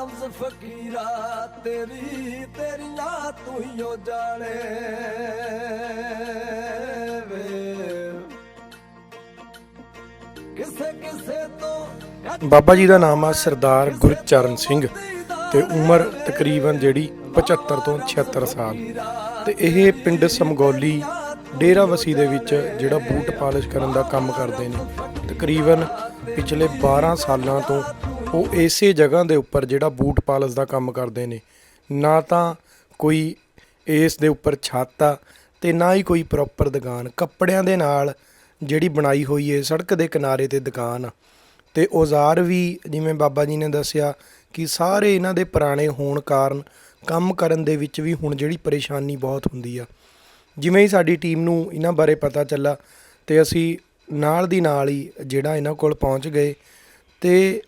ਰਮਜ਼ ਫਕੀਰਾ ਤੇਰੀ ਤੇਰੀਆਂ ਤੂੰ ਹੀ ਓ ਜਾਣੇ ਕਿਸੇ ਕਿਸੇ ਤੋਂ ਬਾਬਾ ਜੀ ਦਾ ਨਾਮ ਆ ਸਰਦਾਰ ਗੁਰਚਰਨ ਸਿੰਘ ਤੇ ਉਮਰ ਤਕਰੀਬਨ ਜਿਹੜੀ 75 ਤੋਂ 76 ਸਾਲ। ਤੇ ਇਹ ਪਿੰਡ ਸਮਗੌਲੀ ਡੇਰਾ ਵਸੀ ਦੇ ਵਿੱਚ ਜਿਹੜਾ ਬੂਟ ਪਾਲਿਸ਼ ਕਰਨ ਦਾ ਕੰਮ ਕਰਦੇ ਨੇ। ਤਕਰੀਬਨ ਪਿਛਲੇ 12 ਸਾਲਾਂ ਤੋਂ ਉਹ ਇਸੇ ਜਗ੍ਹਾ ਦੇ ਉੱਪਰ ਜਿਹੜਾ ਬੂਟ ਪਾਲਸ ਦਾ ਕੰਮ ਕਰਦੇ ਨੇ। ਨਾ ਤਾਂ ਕੋਈ ਇਸ ਦੇ ਉੱਪਰ ਛੱਤ ਆ ਤੇ ਨਾ ਹੀ ਕੋਈ ਪ੍ਰੋਪਰ ਦੁਕਾਨ। ਕੱਪੜਿਆਂ ਦੇ ਨਾਲ ਜਿਹੜੀ ਬਣਾਈ ਹੋਈ ਹੈ ਸੜਕ ਦੇ ਕਿਨਾਰੇ ਤੇ ਦੁਕਾਨ ਆ। ਤੇ ਔਜ਼ਾਰ ਵੀ ਜਿਵੇਂ ਬਾਬਾ ਜੀ ਨੇ ਦੱਸਿਆ ਕਿ ਸਾਰੇ ਇਹਨਾਂ ਦੇ ਪੁਰਾਣੇ ਹੋਣ ਕਾਰਨ ਕੰਮ ਕਰਨ ਦੇ ਵਿੱਚ ਵੀ ਹੁਣ ਜਿਹੜੀ ਪਰੇਸ਼ਾਨੀ ਬਹੁਤ ਹੁੰਦੀ ਆ। ਜਿਵੇਂ ਹੀ ਸਾਡੀ ਟੀਮ ਨੂੰ ਇਹਨਾਂ ਬਾਰੇ ਪਤਾ ਚੱਲਾ ਤੇ ਅਸੀਂ ਨਾਲ ਦੀ ਨਾਲ ਹੀ ਜਿਹੜਾ ਇਹਨਾਂ ਕੋਲ ਪਹੁੰਚ ਗਏ ਤੇ